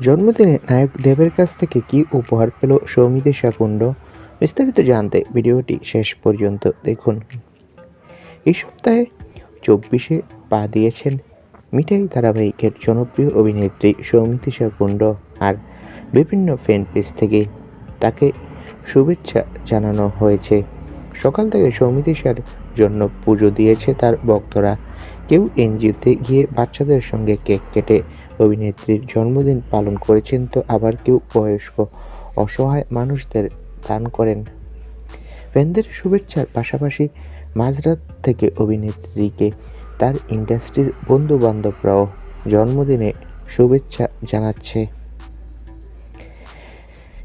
জন্মদিনে নায়ক দেবের কাছ থেকে কি উপহার পেল সৌমিতে শাকুণ্ড? বিস্তারিত জানতে ভিডিওটি শেষ পর্যন্ত দেখুন। এই সপ্তাহে চব্বিশে পা দিয়েছেন মিঠাই ধারাবাহিকের জনপ্রিয় অভিনেত্রী সৌমিতি কুণ্ড আর বিভিন্ন ফ্যান পেজ থেকে তাকে শুভেচ্ছা জানানো হয়েছে। সকাল থেকে সৌমিতিশার জন্য পুজো দিয়েছে তার ভক্তরা। কেউ এনজিওতে গিয়ে বাচ্চাদের সঙ্গে কেক কেটে অভিনেত্রীর জন্মদিন পালন করেছেন তো আবার কেউ বয়স্ক অসহায় মানুষদের দান করেন। ফ্যানদের শুভেচ্ছার পাশাপাশি মাঝরাত থেকে অভিনেত্রীকে তার ইন্ডাস্ট্রির বন্ধু বান্ধবরাও জন্মদিনে শুভেচ্ছা জানাচ্ছে।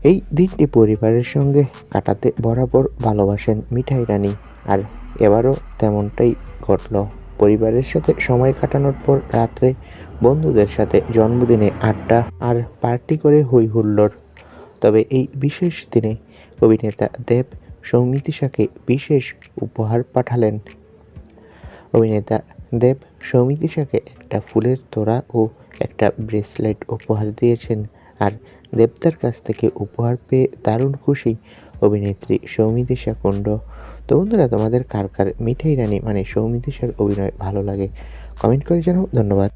এই দিনটি পরিবারের সঙ্গে কাটাতে বরাবর ভালোবাসেন মিঠাই রানী, আর এবারও তেমনটাই ঘটল। পরিবারের সাথে সময় কাটানোর পর রাত্রে বন্ধুদের সাথে জন্মদিনে আড্ডা আর পার্টি করে হই হুল্লোড়। তবে এই বিশেষ দিনে অভিনেতা দেব সৌমিতিশাকে বিশেষ উপহার পাঠালেন। অভিনেতা দেব সৌমিতিশাকে একটা ফুলের তোড়া ও একটা ব্রেসলেট উপহার দিয়েছেন আর দেবতার কাছ থেকে উপহার পেয়ে দারুণ খুশি অভিনেত্রী সৌমিতিশা কুণ্ড। তো বন্ধুরা, তোমাদের কার কার মিঠাই রানী মানে সৌমিতিশার অভিনয় ভালো লাগে কমেন্ট করে জানাও। ধন্যবাদ।